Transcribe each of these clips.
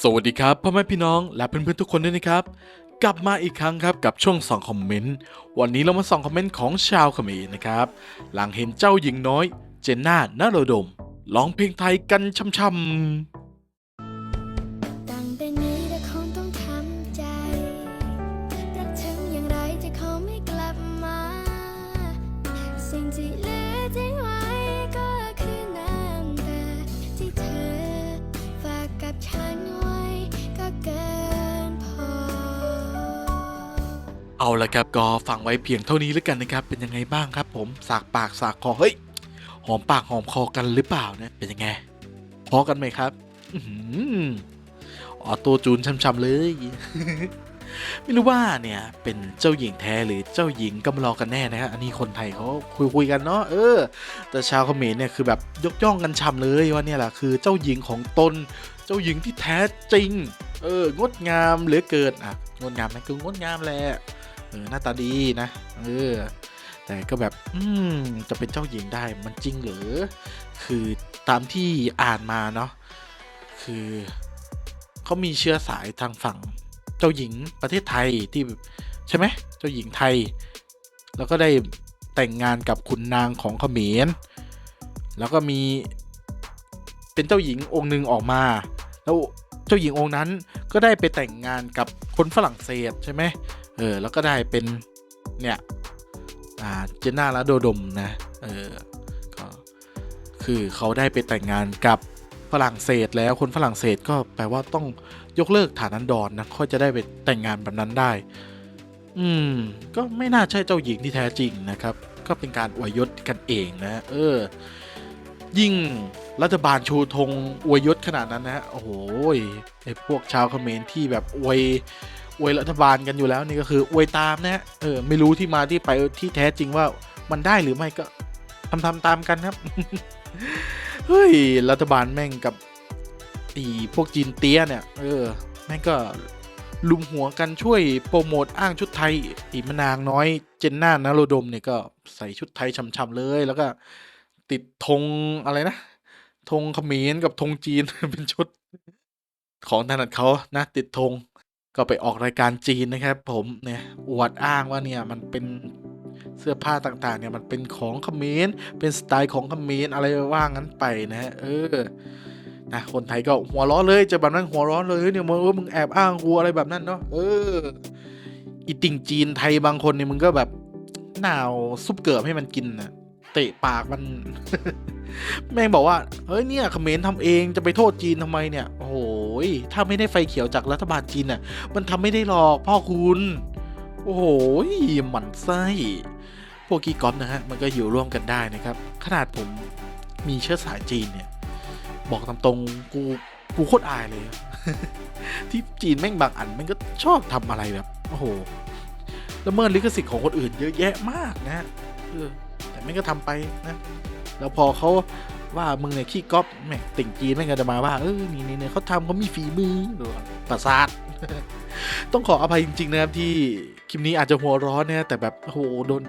สวัสดีครับพ่อแม่พี่น้องและเพื่อนๆทุกคนด้วยนะครับ กลับมาอีกครั้งครับกับช่วงส่องคอมเมนต์วันนี้เรามาส่องคอมเมนต์ของชาวเขมรนะครับ หลังเห็นเจ้าหญิงน้อย เจนน่านาโรดมร้องเพลงไทยกันช่ำๆ เอาละครับก็ฟังไว้เพียงเท่านี้แล้วกันนะครับ เป็นยังไงบ้างครับ ผมสากปากสากคอเฮ้ยหอมปากหอมคอกันหรือเปล่านะเป็นยังไงพอกันไหมครับอื้อหือออโต้จูนช่ำๆเลย ไม่รู้ว่าเนี่ยเป็นเจ้าหญิงแท้หรือเจ้าหญิงกำลอกันแน่นะครับอันนี้คนไทยเขาคุยๆกันเนาะเออ แต่ชาวเขมรเนี่ยคือแบบยกย่องกันช่ำเลยว่าเนี่ยแหละคือเจ้าหญิงของตน เจ้าหญิงที่แท้จริง เอองดงามเหลือเกินอะงดงามไหมคืองดงามแหละ ออหน้าตาดีนะเออแต่ก็แบบ อืม จะเป็นเจ้าหญิงได้มันจริงหรือ คือตามที่อ่านมาเนาะ คือเขามีเชื้อสายทางฝั่งเจ้าหญิงประเทศไทยที่ใช่ไหม เจ้าหญิงไทย แล้วก็ได้แต่งงานกับขุนนางของเขมร แล้วก็มีเป็นเจ้าหญิงองค์หนึ่งออกมา แล้วเจ้าหญิงองค์นั้นก็ได้ไปแต่งงานกับคนฝรั่งเศสใช่ไหม เออแล้วก็ได้เป็นเนี่ยอ่าเจน่าและโดดมนะเออก็คือเขาได้ไปแต่งงานกับฝรั่งเศสแล้วคนฝรั่งเศสก็แปลว่าต้องยกเลิกฐานันดรนนะค่อยจะได้ไปแต่งงานแบบนั้นได้ อืม ก็ไม่น่าใช่เจ้าหญิงที่แท้จริงนะครับ ก็เป็นการอวยยศกันเองนะ เออ ยิ่งรัฐบาลชูธงอวยยศขนาดนั้นนะ โอ้โหไอ้พวกชาวเขมรที่แบบอวย อวยรัฐบาลกันอยู่แล้วนี่ก็คืออวยตามนะเออไม่รู้ที่มาที่ไปที่แท้จริงว่ามันได้หรือไม่ก็ทำทำตามกันครับ เฮ้ย รัฐบาลแม่งกับอีพวกจีนเตี้ยเนี่ย เออ แม่งก็ลุมหัวกันช่วยโปรโมทอ้างชุดไทยอีมะนางน้อยเจนน่านารดมเนี่ยก็ใส่ชุดไทยช่ำๆเลย แล้วก็ติดธงอะไรนะธงเขมรกับธงจีนเป็นชุด ของถนัดเขานะ ติดธง ก็ไปออกรายการจีนนะครับผมเนี่ยอวดอ้างว่าเนี่ยมันเป็นเสื้อผ้าต่างๆเนี่ยมันเป็นของเขมรเป็นสไตล์ของเขมรอะไรว่างั้นไปนะฮะเออนะคนไทยก็หัวร้อนเลยจะแบบนั้นหัวร้อนเลยเนี่ยมึงว่ามึงแอบอ้างกูอะไรแบบนั้นเนาะเอออีติ่งจีนไทยบางคนเนี่ยมึงก็แบบหนาวซุปเกิบให้มันกินนะเตะปากมัน แม่งบอกว่าเฮ้ยเนี่ยเขมรทำเองจะไปโทษจีนทำไมเนี่ย ยถ้าไม่ได้ไฟเขียวจากรัฐบาลจีนน่ะ มันทำไม่ได้หรอกพ่อคุณ โอ้โหหมันไส้พวกกีกอฟนะฮะมันก็อยู่ร่วมกันได้นะครับ ขนาดผมมีเชื้อสายจีนเนี่ย บอกตามตรงกูกูโคตรอายเลย ที่จีนแม่งบางอันแม่งก็ชอบทำอะไรแบบโอ้โหละเมิดลิขสิทธิ์ของคนอื่นเยอะแยะมากนะฮะแต่แม่งก็ทำไปนะ แล้วพอเขาว่ามึงเนี่ยขี้ก๊อปแม่งติ่งจีนแม่งก็จะมาว่าเออนี่นี่เนี่ยเขาทำเขามีฝีมือหรือประสาทต้องขออภัยจริง ๆ นะครับที่คลิปนี้อาจจะหัวร้อนนะแต่แบบโอ้โหโดน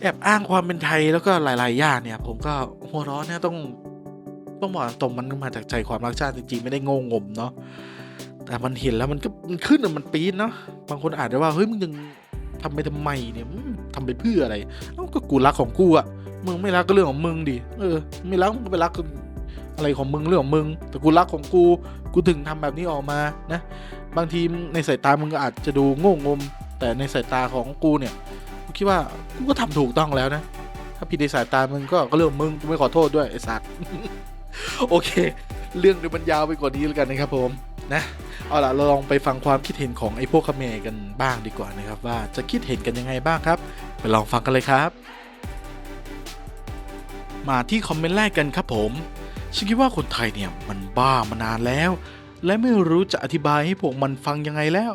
แอบอ้างความเป็นไทยแล้วก็หลาย ๆ อย่างเนี่ย ผมก็หัวร้อนเนี่ยต้องต้องบอกตรงมันมาจากใจความรักชาติจริง ๆ ไม่ได้โงงมเนาะแต่มันเห็นแล้วมันก็มันขึ้นอมันปีนเนาะบางคนอาจจะว่าเฮ้ยมึงยังทำไปทำไมเนี่ยทำไปเพื่ออะไรเอ้าก็กูรักของกูอะ มึงไม่รักก็เรื่องของมึงดิเออไม่รักมึงก็ไปรักอะไรของมึงเรื่องของมึง แต่กูรักของกูกูถึงทำแบบนี้ออกมานะบางทีในสายตามึงก็อาจจะดูโง่งม แต่ในสายตาของกูเนี่ยกูคิดว่ากูก็ทำถูกต้องแล้วนะ ถ้าผิดในสายตามึงก็ก็เรื่องมึงกูไม่ขอโทษด้วยไอ้สัตว์โอเค เรื่องเดี๋ยวมันยาวไปกว่านี้แล้วกันนะครับผมนะเอาล่ะเราลองไปฟังความคิดเห็นของไอ้พวกคเมกันบ้างดีกว่านะครับ ว่าจะคิดเห็นกันยังไงบ้างครับ ไปลองฟังกันเลยครับ มาที่คอมเมนต์แรกกันครับผมฉันคิดว่าคนไทยเนี่ยมันบ้ามานานแล้ว และไม่รู้จะอธิบายให้พวกมันฟังยังไงแล้ว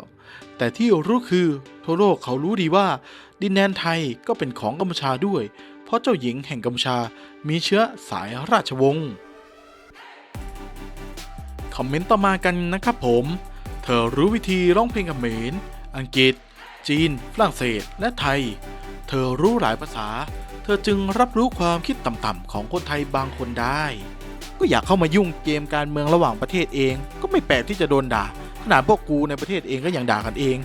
แต่ที่รู้คือทั่วโลกเขารู้ดีว่า ดินแดนไทยก็เป็นของกัมพูชาด้วย เพราะเจ้าหญิงแห่งกัมพูชามีเชื้อสายราชวงศ์คอมเมนต์ต่อมากันนะครับผม เธอรู้วิธีร้องเพลงเขมรอังกฤษ จีน ฝรั่งเศส และไทย เธอรู้หลายภาษา เธอจึงรับรู้ความคิดต่ำๆของคนไทยบางคนได้ ก็อยากเข้ามายุ่งเกมการเมืองระหว่างประเทศเอง ก็ไม่แปลกที่จะโดนด่า ขนาดพวกกูในประเทศเองก็ยังด่ากันเอง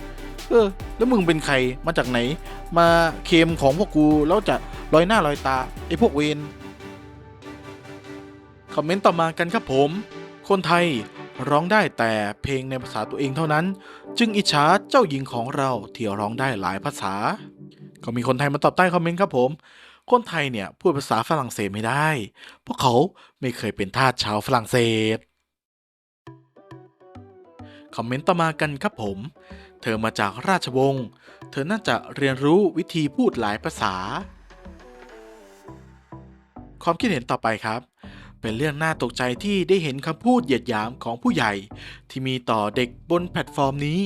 เออ แล้วมึงเป็นใครมาจากไหน มาเคมของพวกกูแล้วจะลอยหน้าลอยตาไอ้พวกเวนคอมเมนต์ต่อมากันครับผม คนไทยร้องได้แต่เพลงในภาษาตัวเองเท่านั้น จึงอิจฉาเจ้าหญิงของเราที่ร้องได้หลายภาษา ก็มีคนไทยมาตอบใต้คอมเมนต์ครับผม คนไทยเนี่ยพูดภาษาฝรั่งเศสไม่ได้เพราะเขาไม่เคยเป็นทาสชาวฝรั่งเศส คอมเมนต์ต่อมากันครับผม เธอมาจากราชวงศ์ เธอน่าจะเรียนรู้วิธีพูดหลายภาษา ความคิดเห็นต่อไปครับ เป็นเรื่องน่าตกใจที่ได้เห็นคำพูดเหยียดหยามของผู้ใหญ่ ที่มีต่อเด็กบนแพลตฟอร์มนี้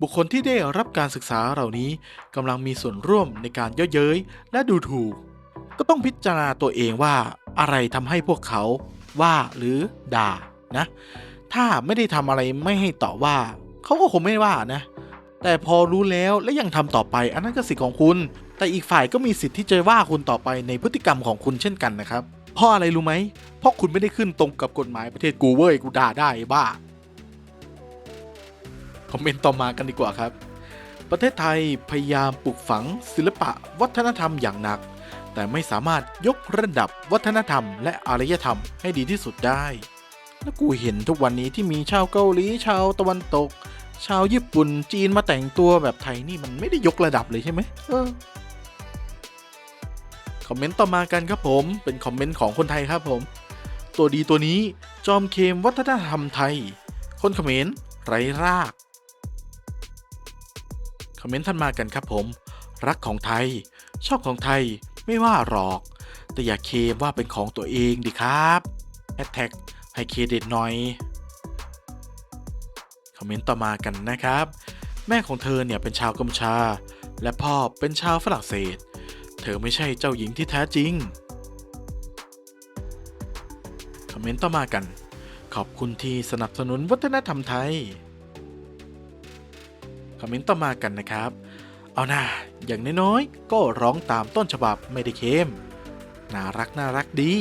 บุคคลที่ได้รับการศึกษาเหล่านี้กำลังมีส่วนร่วมในการเย่อเย้ยและดูถูก ก็ต้องพิจารณาตัวเองว่าอะไรทำให้พวกเขาว่าหรือด่านะ ถ้าไม่ได้ทำอะไรไม่ให้ต่อว่า เขาก็คงไม่ว่านะ แต่พอรู้แล้วและยังทำต่อไป อันนั้นก็สิทธิ์ของคุณ แต่อีกฝ่ายก็มีสิทธิ์ที่จะว่าคุณต่อไปในพฤติกรรมของคุณเช่นกันนะครับ เพราะอะไรรู้ไหมเพราะคุณไม่ได้ขึ้นตรงกับกฎหมายประเทศกูเว้ยกูด่าได้บ้าคอมเมนต์ต่อมากันดีกว่าครับ ประเทศไทยพยายามปลูกฝังศิลปะวัฒนธรรมอย่างหนัก แต่ไม่สามารถยกระดับวัฒนธรรม และอารยธรรมให้ดีที่สุดได้ แล้วกูเห็นทุกวันนี้ที่มีชาวเกาหลีชาวตะวันตก ชาวญี่ปุ่นจีนมาแต่งตัวแบบไทยนี่มันไม่ได้ยกระดับเลยใช่ไหมเออคอมเมนต์ต่อมากันครับผมเป็นคอมเมนต์ของคนไทยครับผม ตัวดีตัวนี้จอมเคมวัฒนธรรมไทย คนเขมรไร้รากคอมเมนต์ท่านมากันครับผม รักของไทย ชอบของไทย ไม่ว่าหรอก แต่อย่าเคลมว่าเป็นของตัวเองดิครับแฮชแท็กให้เครดิตหน่อย คอมเมนต์ต่อมากันนะครับ แม่ของเธอเนี่ยเป็นชาวกัมชา และพ่อเป็นชาวฝรั่งเศส เธอไม่ใช่เจ้าหญิงที่แท้จริง คอมเมนต์ต่อมากัน ขอบคุณที่สนับสนุนวัฒนธรรมไทย คอมเมนต์ต่อมากันนะครับ เอานะอย่างน้อยๆ ก็ร้องตามต้นฉบับไม่ได้เข้มน่ารักน่ารักดี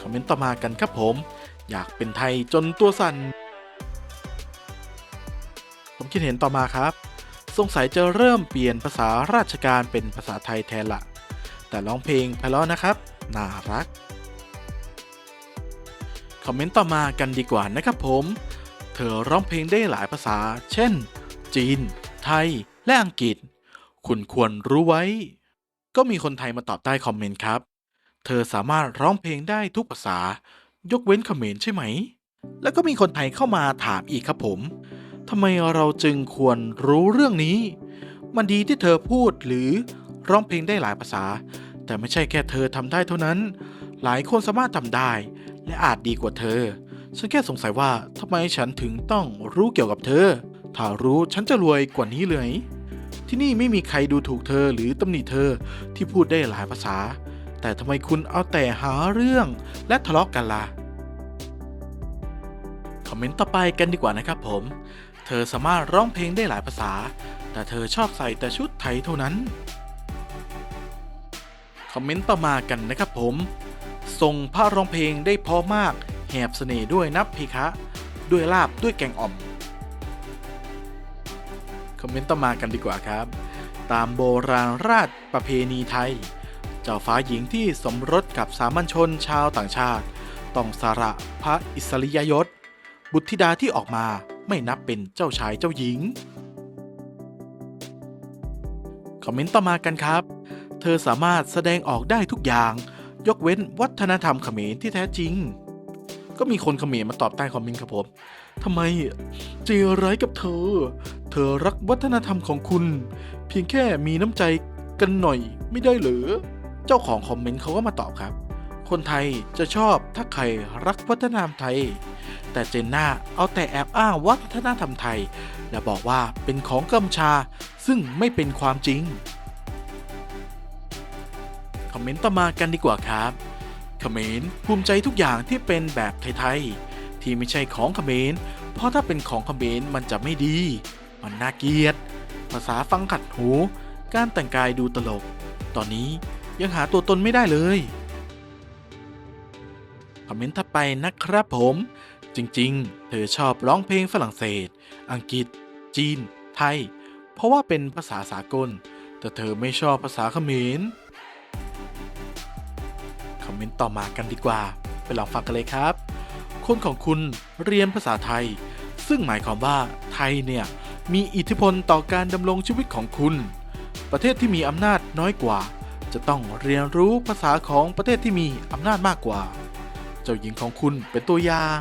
คอมเมนต์ต่อมากันครับผม อยากเป็นไทยจนตัวสั่นผมคิดเห็นต่อมาครับ สงสัยจะเริ่มเปลี่ยนภาษาราชการเป็นภาษาไทยแทนละ แต่ร้องเพลงไพเราะนะครับ น่ารัก คอมเมนต์ต่อมากันดีกว่านะครับผม เธอร้องเพลงได้หลายภาษา เช่น จีน ไทย และอังกฤษ คุณควรรู้ไว้ ก็มีคนไทยมาตอบใต้คอมเมนต์ครับ เธอสามารถร้องเพลงได้ทุกภาษา ยกเว้นเขมรใช่ไหม แล้วก็มีคนไทยเข้ามาถามอีกครับผมทำไมเราจึงควรรู้เรื่องนี้ มันดีที่เธอพูดหรือร้องเพลงได้หลายภาษา แต่ไม่ใช่แค่เธอทำได้เท่านั้น หลายคนสามารถทำได้ และอาจดีกว่าเธอ ฉันแค่สงสัยว่าทำไมฉันถึงต้องรู้เกี่ยวกับเธอ ถ้ารู้ฉันจะรวยกว่านี้เลย ที่นี่ไม่มีใครดูถูกเธอหรือตำหนิเธอที่พูดได้หลายภาษา แต่ทำไมคุณเอาแต่หาเรื่องและทะเลาะกกันล่ะคอมเมนต์ต่อไปกันดีกว่านะครับผม เธอสามารถร้องเพลงได้หลายภาษา แต่เธอชอบใส่แต่ชุดไทยเท่านั้น คอมเมนต์ต่อมากันนะครับผม ทรงพระร้องเพลงได้พอมาก แหบเสน่ห์ด้วยนับเพคะ ด้วยลาบด้วยแกงอ่อม อมเมนต์ต่อมากันดีกว่าครับ ตามโบราณราชประเพณีไทย เจ้าฟ้าหญิงที่สมรสกับสามัญชนชาวต่างชาติ ต้องสละพระอิสริยยศ บุตรธิดาที่ออกมาไม่นับเป็นเจ้าชายเจ้าหญิง คอมเมนต์ต่อมากันครับ เธอสามารถแสดงออกได้ทุกอย่าง ยกเว้นวัฒนธรรมเขมรที่แท้จริง ก็มีคนเขมรมาตอบใต้คอมเมนต์ครับผมทำไมใจร้ายกับเธอเธอรักวัฒนธรรมของคุณ เพียงแค่มีน้ำใจกันหน่อยไม่ได้หรือ เจ้าของคอมเมนต์เขาก็มาตอบครับ คนไทยจะชอบถ้าใครรักวัฒนธรรมไทย แต่เจนน่าเอาแต่แอบอ้างวัฒนธรรมไทย และบอกว่าเป็นของกัมชา ซึ่งไม่เป็นความจริง คอมเมนต์ต่อมากันดีกว่าครับเขมรภูมิใจทุกอย่างที่เป็นแบบไทยๆที่ไม่ใช่ของเขมรเพราะถ้าเป็นของเขมรมันจะไม่ดี มันน่าเกลียด ภาษาฟังขัดหู การแต่งกายดูตลก ตอนนี้ยังหาตัวตนไม่ได้เลย คอมเมนต์ถัดไปนะครับผม จริงๆ เธอชอบร้องเพลงฝรั่งเศส อังกฤษ จีน ไทย เพราะว่าเป็นภาษาสากล แต่เธอไม่ชอบภาษาเขมร คอมเมนต์ต่อมากันดีกว่า ไปลองฟังกันเลยครับ คนของคุณเรียนภาษาไทย ซึ่งหมายความว่าไทยเนี่ย มีอิทธิพลต่อการดำรงชีวิตของคุณ ประเทศที่มีอำนาจน้อยกว่า จะต้องเรียนรู้ภาษาของประเทศที่มีอำนาจมากกว่า เจ้าหญิงของคุณเป็นตัวอย่าง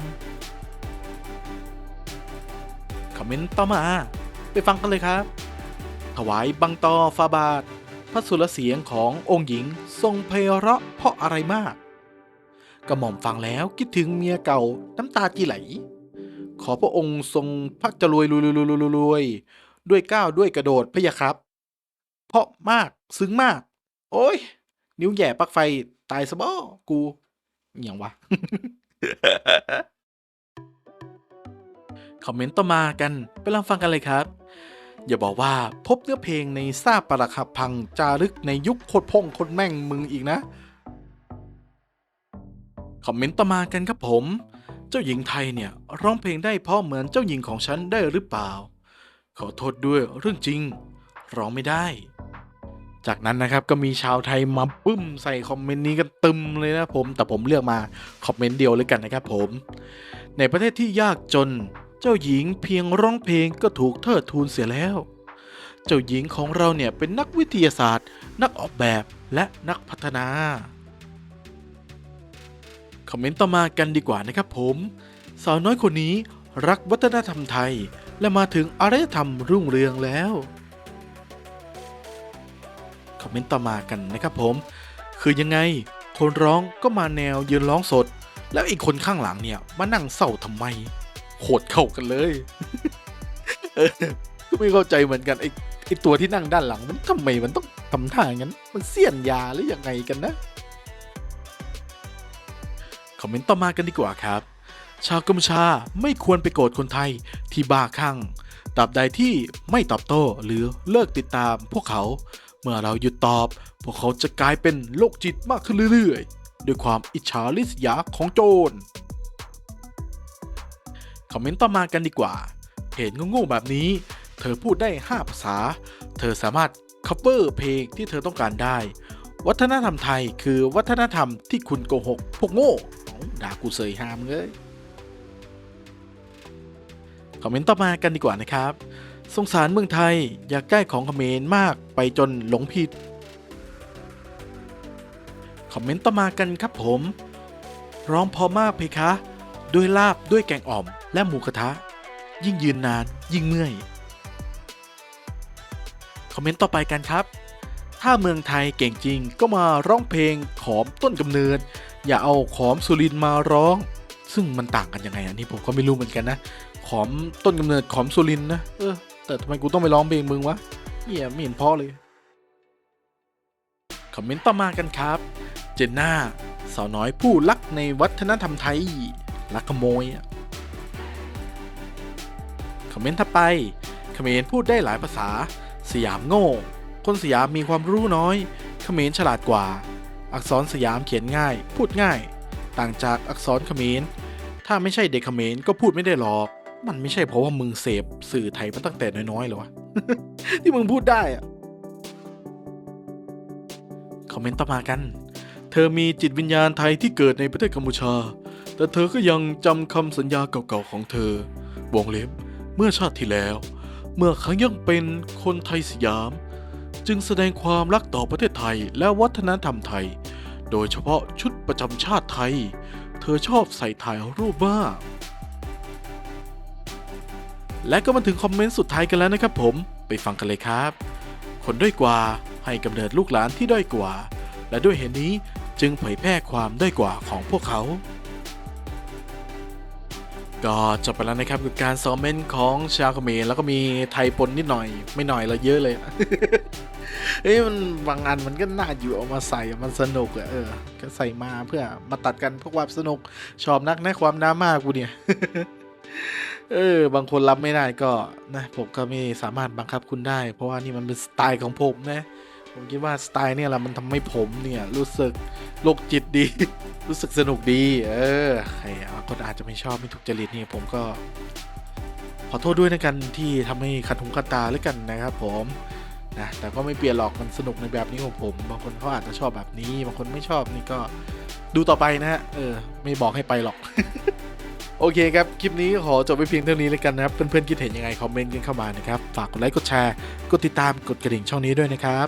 คอมเมนต์ต่อมา ไปฟังกันเลยครับ ถวายบังตอฟาบาท พระสุรเสียงขององค์หญิงทรงไพเราะเพราะอะไรมากกระหม่อมฟังแล้วคิดถึงเมียเก่าน้ำตาจีไหล ขอพระองค์ทรงพระจะรวยรวยรวยรวยรวยด้วยก้าวด้วยกระโดดพะยะครับ เพราะมากซึ้งมาก โอ้ย นิ้วแย่ปลั๊กไฟตายซะบ่กูอย่างวะ คอมเมนต์ต่อมากัน ไปลองฟังกันเลยครับ อย่าบอกว่าพบเนื้อเพลงในซาปรักหักพัง จารึกในยุคโคตรพงโคตรแม่งมึงอีกนะ คอมเมนต์ต่อมากันครับผม เจ้าหญิงไทยเนี่ยร้องเพลงได้เพราะเหมือนเจ้าหญิงของฉันได้หรือเปล่า ขอโทษด้วยเรื่องจริง ร้องไม่ได้ จากนั้นนะครับก็มีชาวไทยมาปึ้มใส่คอมเมนต์นี้กันตึมเลยนะผม แต่ผมเลือกมาคอมเมนต์เดียวเลยกันนะครับผม ในประเทศที่ยากจน เจ้าหญิงเพียงร้องเพลงก็ถูกเทิดทูนเสียแล้ว เจ้าหญิงของเราเนี่ยเป็นนักวิทยาศาสตร์ นักออกแบบและนักพัฒนา อมเมนต์ต่อมากันดีกว่านะครับผม สาวน้อยคนนี้รักวัฒนธรรมไทย และมาถึงอารยธรรมรุ่งเรืองแล้วคอมเมนต์ต่อมากันนะครับผม คือยังไง คนร้องก็มาแนวยืนร้องสด แล้วอีกคนข้างหลังเนี่ยมานั่งเศร้าทำไมโหดเข้ากันเลยก็ไม่เข้าใจเหมือนกันไอ้ไอ้ตัวที่นั่งด้านหลังมันทำไมมันต้องทำท่าอย่างนั้น มันเสี้ยนยาหรือยังไงกันนะ อมเมนต์ต่อมากันดีกว่าครับ ชาวกัมพูชาไม่ควรไปโกรธคนไทยที่บ้าคลั่งตราบใดที่ไม่ตอบโต้หรือเลิกติดตามพวกเขา เมื่อเราหยุดตอบ พวกเขาจะกลายเป็นโรคจิตมากขึ้นเรื่อยๆ ด้วยความอิจฉาริษยาของโจรคอมเมนต์ต่อมากันดีกว่าเห็นโง่ๆแบบนี้ เธอพูดได้ 5 ภาษา เธอสามารถ cover เพลงที่เธอต้องการได้ วัฒนธรรมไทยคือวัฒนธรรมที่คุณโกหก พวกโง่ ด่ากูเสยหามเลยคอมเมนต์ต่อมากันดีกว่านะครับ สงสารเมืองไทยอยากได้ของเขมรมากไปจนหลงผิด คอมเมนต์ต่อมากันครับผม ร้องพอมากเพคะ ด้วยลาบด้วยแกงอ่อม และหมูกระทะ ยิ่งยืนนานยิ่งเมื่อย คอมเมนต์ต่อไปกันครับ ถ้าเมืองไทยเก่งจริงก็มาร้องเพลงขอมต้นกำเนิด อย่าเอาขอมสุรินมาร้อง ซึ่งมันต่างกันยังไงอันนี้ผมก็ไม่รู้เหมือนกันนะ ขอมต้นกำเนิดขอมสุรินนะเออแต่ทำไมกูต้องไปร้องเพลงมึงวะเหี้ยไม่เห็นเพอเลยคอมเมนต์ต่อมากันครับ เจนน่าสาวน้อยผู้รักในวัฒนธรรมไทยรักขโมยอะคอมเมนต์ถัดไปเขมรพูดได้หลายภาษา สยามโง่ คนสยามมีความรู้น้อย เขมรฉลาดกว่า อักษรสยามเขียนง่าย พูดง่าย ต่างจากอักษรเขมร ถ้าไม่ใช่เด็กเขมรก็พูดไม่ได้หรอก มันไม่ใช่เพราะว่ามึงเสพสื่อไทยมาตั้งแต่น้อยๆหรอวะที่มึงพูดได้อะคอมเมนต์ต่อมากัน เธอมีจิตวิญญาณไทยที่เกิดในประเทศกัมพูชา แต่เธอก็ยังจำคำสัญญาเก่าๆของเธอ วงเล็บ เมื่อชาติที่แล้ว เมื่อครั้งยังเป็นคนไทยสยาม จึงแสดงความรักต่อประเทศไทยและวัฒนธรรมไทย โดยเฉพาะชุดประจำชาติไทย เธอชอบใส่ถ่ายรูปมากและก็มาถึงคอมเมนต์สุดท้ายกันแล้วนะครับผมไปฟังกันเลยครับ คนด้อยกว่าให้กำเนิดลูกหลานที่ด้อยกว่า และด้วยเหตุนี้จึงเผยแพร่ความด้อยกว่าของพวกเขา ก็จบไปแล้วนะครับกับการซอมเมนของชาวเขมรแล้วก็มีไทยปนนิดหน่อย ไม่หน่อยละเยอะเลยเฮ้ยมันบางอันมันก็น่าอยู่เอามาใส่มันสนุกอะเออ ก็ใส่มาเพื่อมาตัดกันเพื่อความสนุกชอบนักนะความน้ามากกูเนี่ยเออบางคนรับไม่ได้ก็นะผมก็ไม่สามารถบังคับคุณได้ เพราะว่านี่มันเป็นสไตล์ของผมนะ ผมคิดว่าสไตล์เนี่ยแหละมันทำให้ผมเนี่ยรู้สึกโรคจิตดี รู้สึกสนุกดี เออใครคนอาจจะไม่ชอบไม่ถูกจริตนี่ผมก็ ขอโทษด้วยนะกันที่ทำให้ขัดหูขัดตาแล้วกันนะครับ ผมนะแต่ก็ไม่เปลี่ยนหรอกมันสนุกในแบบนี้ของผม บางคนเขาอาจจะชอบแบบนี้ บางคนไม่ชอบนี่ก็ดูต่อไปนะฮะเออ ไม่บอกให้ไปหรอก โอเคครับ คลิปนี้ขอจบไปเพียงเท่านี้แล้วกันนะครับ เพื่อนๆคิดเห็นยังไง คอมเมนต์กันเข้ามานะครับ ฝากกดไลค์กดแชร์ กดติดตามกดกระดิ่งช่องนี้ด้วยนะครับ